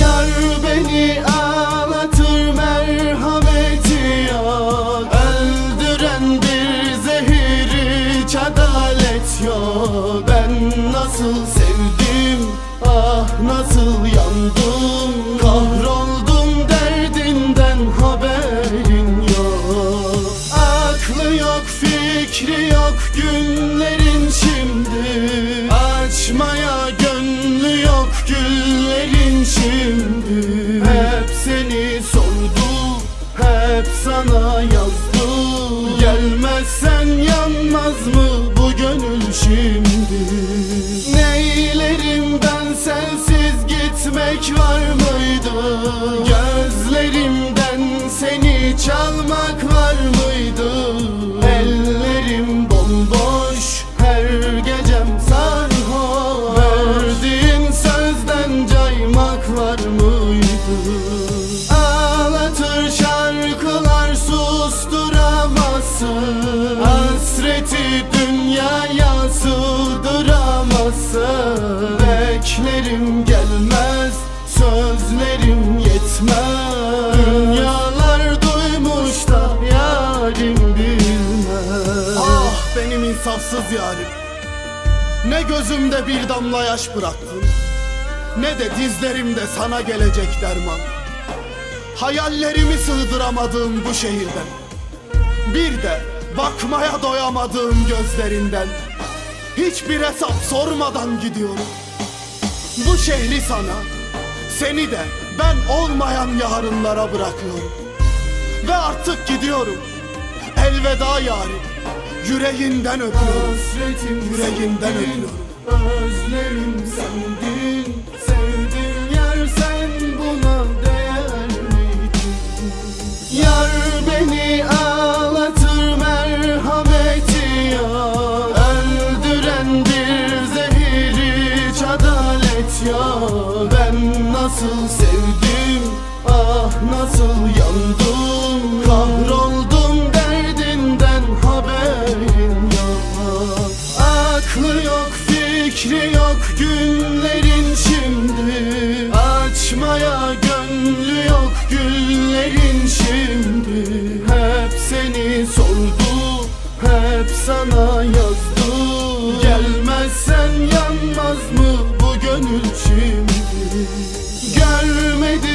Yar beni ağlatır merhameti yok. Öldüren bir zehir hiç yok. Ben nasıl sevdim ah nasıl yandım. Kahroldum derdinden haberin yok. Aklı yok fikri yok günlerin şimdi. Açmaya güllerin şimdi Hep seni sordu hep sana yazdı. Gelmezsen yanmaz mı bu gönül şimdi? Neylerim ben sensiz gitmek var mıydı? Gözlerimden seni çalmak var mıydı Beklerim gelmez sözlerim yetmez. Dünyalar duymuş da yarim bilmez. Ah benim insafsız yarim. Ne gözümde bir damla yaş bıraktın Ne de dizlerimde sana gelecek derman. Hayallerimi sığdıramadığım bu şehirden Bir de bakmaya doyamadığım gözlerinden. Hiçbir hesap sormadan gidiyorum Bu şehri sana. Seni de ben olmayan yarınlara bırakıyorum. Ve artık gidiyorum. Elveda yarim Yüreğinden öpüyorum. Yüreğinden öpüyorum. Özlerim sendin. Sevdim nasıl sevdim ah nasıl yandım Kahroldum derdinden haberin yok. Aklı yok fikri yok günlerin şimdi. Açmaya gönlü yok güllerin şimdi. Hep seni sordu hep sana yazdı. Gelmezsen yanmaz mı bu gönül şimdi Görmedim